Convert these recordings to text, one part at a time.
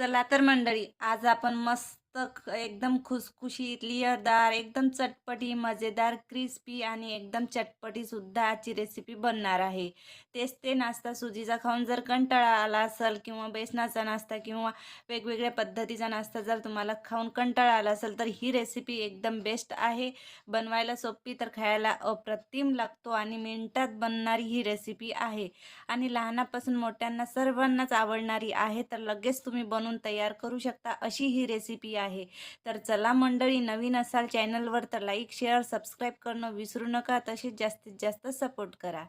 चला तर मंडळी आज आपण मस्त मस्त एकदम खुसखुशीत लिअरदार एकदम चटपटी मजेदार क्रिस्पी आणि एकदम चटपटी सुद्धा आजची रेसिपी बनणार आहे. तेच ते नाश्ता सुजीचा खाऊन जर कंटाळा आला असेल किंवा बेसनाचा नाश्ता किंवा वेगवेगळ्या पद्धतीचा नाश्ता जर तुम्हाला खाऊन कंटाळा आला असेल तर ही रेसिपी एकदम बेस्ट आहे. बनवायला सोपी तर खायला अप्रतिम लागतो आणि मिनटात बनणारी ही रेसिपी आहे. आणि लहानापासून मोठ्यांना सर्वांनाच आवडणारी आहे तर लगेच तुम्ही बनवून तयार करू शकता अशी ही रेसिपी आहे. तर चला मंडळी नवीन असाल चॅनलवर तर लाईक शेअर सबस्क्राईब करणं विसरू नका. तसेच जास्तीत जास्त सपोर्ट करा.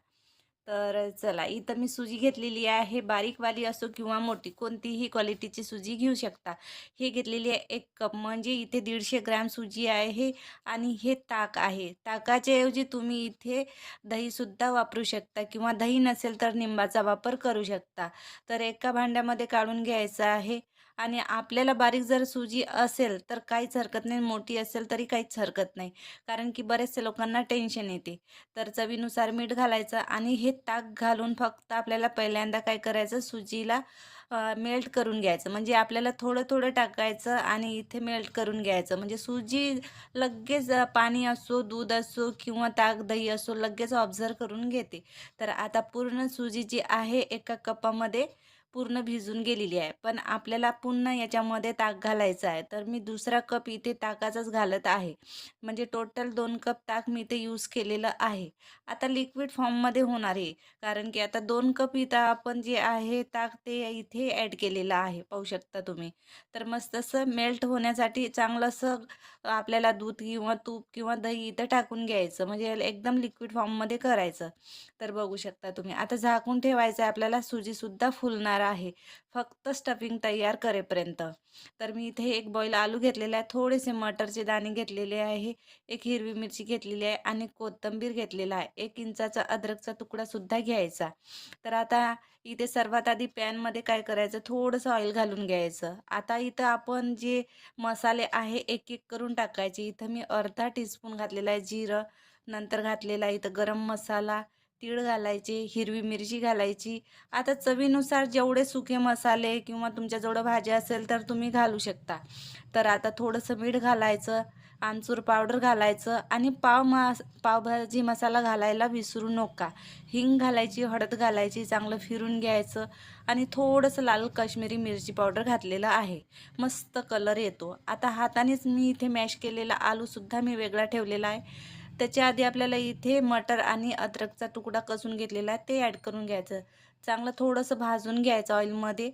तर चला इथं मी सुजी घेतलेली आहे. बारीकवाली असो किंवा मोठी कोणतीही क्वालिटीची सुजी घेऊ शकता. हे घेतलेली आहे एक कप म्हणजे इथे दीडशे ग्रॅम सुजी आहे आणि हे ताक आहे. ताकाच्या ऐवजी तुम्ही इथे दहीसुद्धा वापरू शकता किंवा दही नसेल तर निंबाचा वापर करू शकता. तर एका भांड्यामध्ये काढून घ्यायचं आहे. आणि आपल्याला बारीक जर सुजी असेल तर काहीच हरकत नाही. मोठी असेल तरी काहीच हरकत नाही. कारण की बरेचसे लोकांना टेन्शन येते. तर चवीनुसार मीठ घालायचं आणि हे ताक घालून फक्त आपल्याला पहिल्यांदा काय करायचं? सुजीला मेल्ट करून घ्यायचं. म्हणजे आपल्याला थोडं थोडं टाकायचं आणि इथे मेल्ट करून घ्यायचं. म्हणजे सुजी लगेच पाणी असो दूध असो किंवा ताक दही असो लगेच ऑब्झर्व करून घेते. तर आता पूर्ण सुजी जी आहे एका कपामध्ये पूर्ण भिजून गेलेली आहे. पण आपल्याला पुन्हा याच्यामध्ये ताक घालायचं आहे. तर मी दुसरा कप इथे ताकाचाच घालत आहे. म्हणजे टोटल दोन कप ताक मी इथे यूज केलेलं आहे. आता लिक्विड फॉर्ममध्ये होणार आहे कारण की आता दोन कप इथं आपण जे आहे ताक ते इथे ॲड केलेलं आहे. पाहू शकता तुम्ही. तर मस्त असं मेल्ट होण्यासाठी चांगलं असं आपल्याला दूध किंवा तूप किंवा दही इथं टाकून घ्यायचं. म्हणजे एकदम लिक्विड फॉर्ममध्ये करायचं. तर बघू शकता तुम्ही. आता झाकून ठेवायचं आहे आपल्याला. सुजीसुद्धा फुलणार आहे. फक्त स्टफिंग तयार करेपर्यंत. तर मी इथे एक बॉईल आलू घेतलेला आहे. थोडेसे मटरचे दाणे घेतलेले आहे. एक हिरवी मिरची घेतलेली आहे आणि कोथिंबीर घेतलेला आहे. एक इंचाचा अद्रकचा तुकडासुद्धा घ्यायचा. तर आता इथे सर्वात आधी पॅनमध्ये काय करायचं? थोडंसं ऑइल घालून घ्यायचं. आता इथं आपण जे मसाले आहे एक एक करून टाकायचे. इथं मी अर्धा टीस्पून घातलेला आहे जिरं. नंतर घातलेला आहे इथं गरम मसाला. तीळ घालायचे हिरवी मिरची घालायची. आता चवीनुसार जेवढे सुके मसाले किंवा तुमच्याजवळ भाज्या असेल तर तुम्ही घालू शकता. तर आता थोडंसं मीठ घालायचं आमचूर पावडर घालायचं आणि पाव मास पावभाजी मसाला घालायला विसरू नका. हिंग घालायची हळद घालायची चांगलं फिरून घ्यायचं आणि थोडंसं लाल काश्मीरी मिरची पावडर घातलेलं आहे. मस्त कलर येतो. आता हातानेच मी इथे मॅश केलेला आलूसुद्धा मी वेगळा ठेवलेला आहे. त्याच्या आधी आपल्याला इथे मटर आणि अद्रकचा तुकडा कसून घेतलेला आहे ते ॲड करून घ्यायचं. चांगलं थोडंसं भाजून घ्यायचं ऑइलमध्ये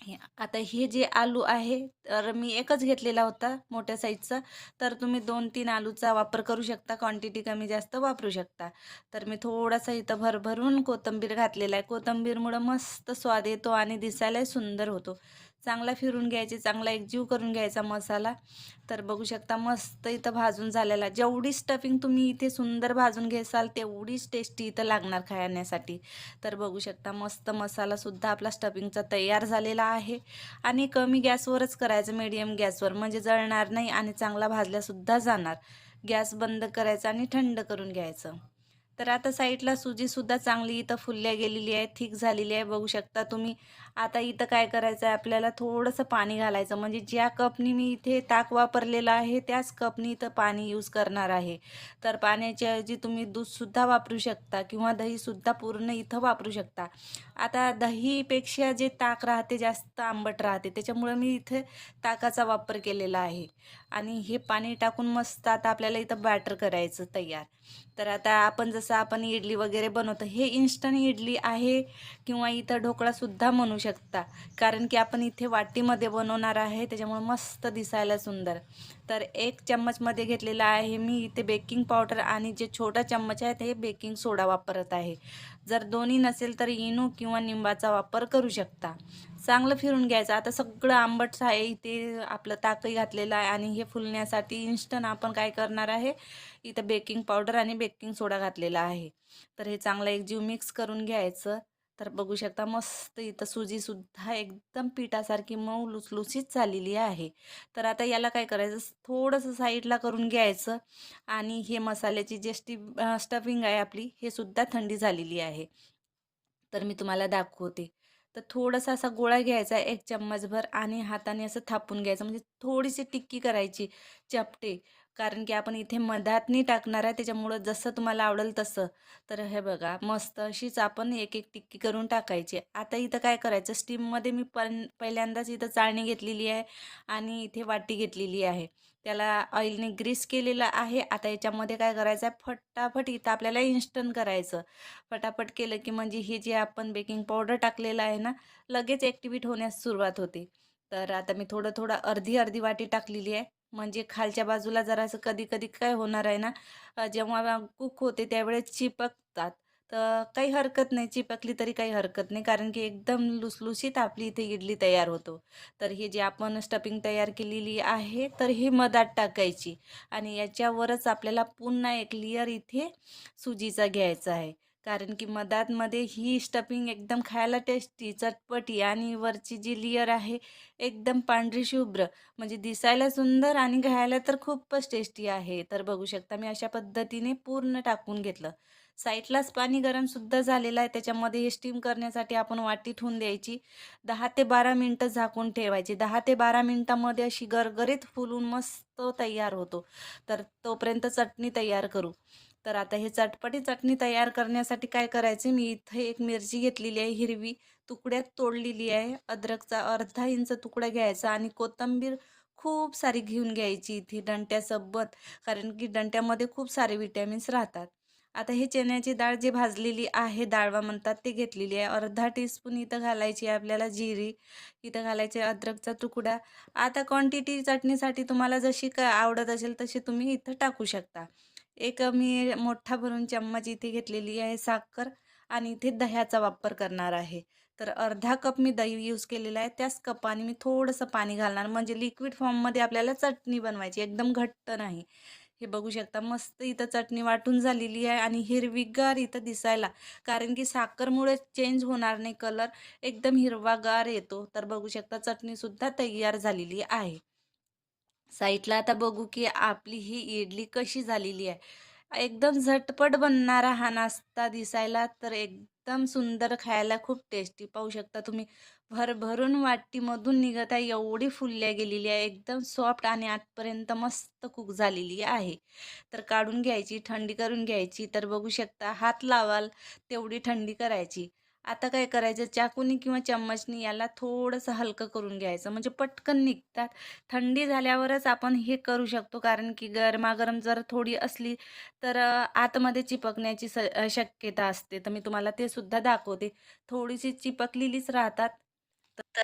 हे आता हे जे आलू आहे तर मी एकच घेतलेला होता मोठ्या साईजचा तर तुम्ही दोन तीन आलूचा वापर करू शकता क्वांटिटी कमी जास्त वापरू शकता. तर मी थोडासा इथं भरभरून कोथिंबीर घातलेला आहे. कोथिंबीरमुळं मस्त स्वाद येतो आणि दिसायलाही सुंदर होतो. चांगला फिरून घ्यायचे चांगला एकजीव करून घ्यायचा मसाला. तर बघू शकता मस्त इथं भाजून झालेला. जेवढी स्टफिंग तुम्ही इथे सुंदर भाजून घेसाल तेवढीच टेस्टी इथं लागणार खाण्यासाठी. तर बघू शकता मस्त मसालासुद्धा आपला स्टफिंगचा तयार झालेला आहे. आणि कमी गॅसवरच करायचं मीडियम गॅसवर. म्हणजे जळणार नाही आणि चांगला भाजल्यासुद्धा जाणार. गॅस बंद करायचा आणि थंड करून घ्यायचं. तर आता साईडला सुजीसुद्धा चांगली इथं फुलल्या गेलेली आहे थिक झालेली आहे बघू शकता तुम्ही. आता इथं काय करायचं आहे आपल्याला थोडंसं पाणी घालायचं. म्हणजे ज्या कपनी मी इथे ताक वापरलेलं आहे त्याच कपनी इथं पाणी यूज करणार आहे. तर पाण्याच्या ऐवजी तुम्ही दूधसुद्धा वापरू शकता किंवा दहीसुद्धा पूर्ण इथं वापरू शकता. आता दहीपेक्षा जे ताक राहते जास्त आंबट राहते. त्याच्यामुळं मी इथे ताकाचा वापर केलेला आहे. आणि हे पाणी टाकून मस्त आता आपल्याला इथं बॅटर करायचं तयार. तर आता आपण जसं आपण इडली वगैरे बनवतो हे इन्स्टंट इडली आहे किंवा इथं ढोकळासुद्धा म्हणू शकता. कारण की आपण इथे वाटीमध्ये बनवणार आहे त्याच्यामुळे मस्त दिसायला सुंदर. तर एक चम्मचमध्ये घेतलेला आहे मी इथे बेकिंग पावडर आणि जे छोटा चम्मच आहे ते बेकिंग सोडा वापरत आहे. जर दोन्ही नसेल तर इनो किंवा निंबाचा वापर करू शकता. चांगलं फिरून घ्यायचं. आता सगळं आंबट आहे इथे आपलं ताकही घातलेलं आहे आणि हे फुलण्यासाठी इन्स्टंट आपण काय करणार आहे? इथं बेकिंग पावडर आणि बेकिंग सोडा घातलेला आहे. तर हे चांगलं एकजीव मिक्स करून घ्यायचं. तर बघू शकता मस्त इथं सुजीसुद्धा एकदम पिठासारखी मऊ लुचलुचीत झालेली आहे. तर आता याला काय करायचं? थोडंसं साईडला करून घ्यायचं आणि हे मसाल्याची जे स्टी स्टफिंग आहे आपली हे सुद्धा थंडी झालेली आहे. तर मी तुम्हाला दाखवते. तर थोडासा असा गोळा घ्यायचा एक चम्मचभर आणि हाताने असं थापून घ्यायचं. म्हणजे थोडीशी टिक्की करायची चपटे. कारण की आपण इथे मधातनी टाकणार आहे त्याच्यामुळं जसं तुम्हाला आवडेल तसं. तर हे बघा मस्त अशीच आपण एक एक टिक्की करून टाकायची. आता इथं काय करायचं स्टीममध्ये मी पण पहिल्यांदाच इथं चाळणी घेतलेली आहे आणि इथे वाटी घेतलेली आहे. त्याला ऑइलने ग्रीस केलेलं आहे. आता याच्यामध्ये काय करायचं आहे फटाफट इथं आपल्याला इन्स्टंट करायचं. फटाफट केलं की म्हणजे हे जे आपण बेकिंग पावडर टाकलेलं आहे ना लगेच ॲक्टिव्हिट होण्यास सुरुवात होते. तर आता मी थोडं थोडं अर्धी अर्धी वाटी टाकलेली आहे. म्हणजे खालच्या बाजूला जरासं कधी कधी काय होणार आहे ना जेव्हा कुक होते त्यावेळेस चिपकतात. तर काही हरकत नाही चिपकली तरी काही हरकत नाही कारण की एकदम लुसलुशीत आपली इथे इडली तयार होतो. तर हे जे आपण स्टफिंग तयार केलेली आहे तर ही मधात टाकायची आणि याच्यावरच आपल्याला पुन्हा एक लेयर इथे सुजीचा घ्यायचा आहे. कारण की मधातमध्ये ही स्टफिंग एकदम खायला टेस्टी चटपटी आणि वरची जी लेयर आहे एकदम पांढरी शुभ्र. म्हणजे दिसायला सुंदर आणि खायला तर खूपच टेस्टी आहे. तर बघू शकता मी अशा पद्धतीने पूर्ण टाकून घेतलं. साईडलाच पाणी गरमसुद्धा झालेलं आहे. त्याच्यामध्ये हे स्टीम करण्यासाठी आपण वाटी ठेवून द्यायची. दहा ते बारा मिनटं झाकून ठेवायची. दहा ते बारा मिनटामध्ये अशी गरगरीत फुलून मस्त तयार होतो. तर तोपर्यंत चटणी तयार करू. तर आता हे चटपटी चटणी तयार करण्यासाठी काय करायचे? मी इथे एक मिरची घेतलेली आहे हिरवी तुकड्यात तोडलेली आहे. अद्रकचा अर्धा इंच तुकडा घ्यायचा आणि कोथिंबीर खूप सारी घेऊन घ्यायची इथे डंट्यासोबत कारण की डंट्यामध्ये खूप सारे विटॅमिन्स राहतात. आता हे चण्याची डाळ जी भाजलेली आहे डाळवा म्हणतात ते घेतलेली आहे. अर्धा टीस्पून इथं घालायची आहे आपल्याला जिरी. इथं घालायचे अद्रकचा तुकडा. आता क्वांटिटी चटणीसाठी तुम्हाला जशी काय आवडत असेल तशी तुम्ही इथं टाकू शकता. एक मी मोठा भरून चम्मच इथे घेतलेली आहे साखर आणि इथे दह्याचा वापर करणार आहे. तर अर्धा कप मी दही यूज केलेला आहे. त्याच कपाने मी थोडंसं पाणी घालणार. म्हणजे लिक्विड फॉर्ममध्ये आपल्याला चटणी बनवायची. एकदम घट्ट नाही. हे बघू शकता मस्त इथं चटणी वाटून झालेली आहे आणि हिरवीगार इथं दिसायला. कारण की साखरमुळे चेंज होणार नाही. कलर एकदम हिरवागार येतो. तर बघू शकता चटणीसुद्धा तयार झालेली आहे. साईडला आता बघू की आपली ही इडली कशी झालेली आहे. एकदम झटपट बनणारा हा नाश्ता दिसायला तर एकदम सुंदर खायला खूप टेस्टी पाहू शकता तुम्ही भरभरून वाटीमधून निघत आहे एवढी फुलल्या गेलेली आहे. एकदम सॉफ्ट आणि आतपर्यंत मस्त कुक झालेली आहे. तर काढून घ्यायची थंडी करून घ्यायची. तर बघू शकता हात लावाल तेवढी थंडी करायची. आता काय करायचं? चाकूनी किंवा चम्मचनी याला थोडंसं हलकं करून घ्यायचं. म्हणजे पटकन निघतात. थंडी झाल्यावरच आपण हे करू शकतो. कारण की गरमागरम जर थोडी असली तर आतमध्ये चिपकण्याची स शक्यता असते. तर मी तुम्हाला ते सुद्धा दाखवते. थोडीशी चिपकलेलीच राहतात. तर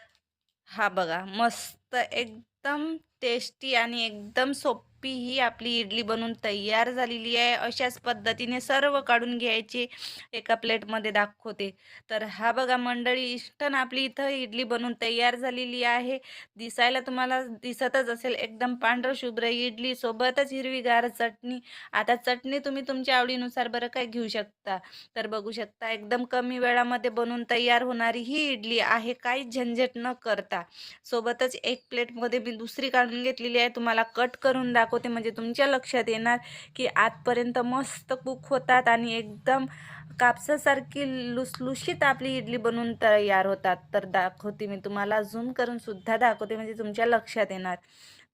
हा बघा. मस्त एकदम टेस्टी आणि एकदम सोपी ही आपली इडली बनून तयार झालेली आहे. अशाच पद्धतीने सर्व काढून घ्यायची. एका प्लेटमध्ये दाखवते. तर हा बघा मंडळी इष्टन आपली इथं इडली बनवून तयार झालेली आहे. दिसायला तुम्हाला दिसतच असेल एकदम पांढरं शुभ्र इडली. सोबतच हिरवीगार चटणी. आता चटणी तुम्ही तुमच्या आवडीनुसार बरं काय घेऊ शकता. तर बघू शकता एकदम कमी वेळामध्ये बनवून तयार होणारी ही इडली आहे. काहीच झंझट न करता. सोबतच एक प्लेटमध्ये मी दुसरी काढून घेतलेली आहे. तुम्हाला कट करून दाखवते. म्हणजे तुमच्या लक्षात येणार की आतपर्यंत मस्त कुक होतात आणि एकदम कापसासारखी लुसलुशीत आपली इडली बनवून तयार होतात. तर दाखवते मी तुम्हाला. झूम करून सुद्धा दाखवते. म्हणजे तुमच्या लक्षात येणार.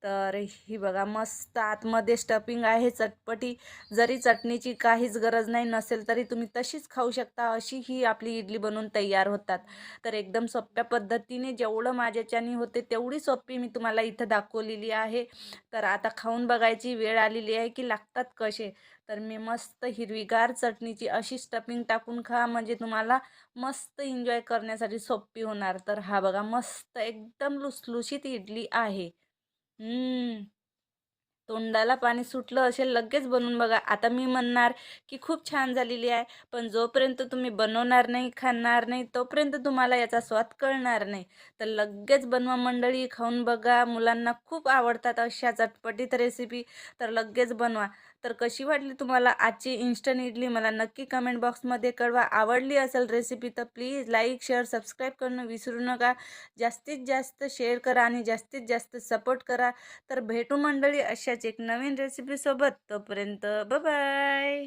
तर ही बघा मस्त आतमध्ये स्टफिंग आहे चटपटी. जरी चटणीची काहीच गरज नाही नसेल तरी तुम्ही तशीच खाऊ शकता अशी ही आपली इडली बनवून तयार होतात. तर एकदम सोप्या पद्धतीने जेवढं माझ्याच्यानी होते तेवढी सोपी मी तुम्हाला इथं दाखवलेली आहे. तर आता खाऊन बघायची वेळ आलेली आहे की लागतात कसे. तर मी मस्त हिरवीगार चटणीची अशी स्टफिंग टाकून खा म्हणजे तुम्हाला मस्त एन्जॉय करण्यासाठी सोपी होणार. तर हा बघा मस्त एकदम लुसलुशीत इडली आहे. हम्म. तोंडाला पाणी सुटलं असेल लगेच बनवून बघा. आता मी म्हणणार की खूप छान झालेली आहे पण जोपर्यंत तुम्ही बनवणार नाही खाणार नाही तोपर्यंत तुम्हाला याचा स्वाद कळणार नाही. तर लगेच बनवा मंडळी खाऊन बघा. मुलांना खूप आवडतात अशा चटपटीत रेसिपी तर लगेच बनवा. तर कशी वाटली तुम्हाला आजची इन्स्टंट इडली? मला नक्की कमेंट बॉक्समध्ये कळवा. आवडली असेल रेसिपी तर प्लीज लाईक शेअर सबस्क्राईब करणं विसरू नका. जास्तीत जास्त शेअर करा आणि जास्तीत जास्त सपोर्ट करा. तर भेटू मंडळी अशाच एक नवीन रेसिपीसोबत तोपर्यंत बाय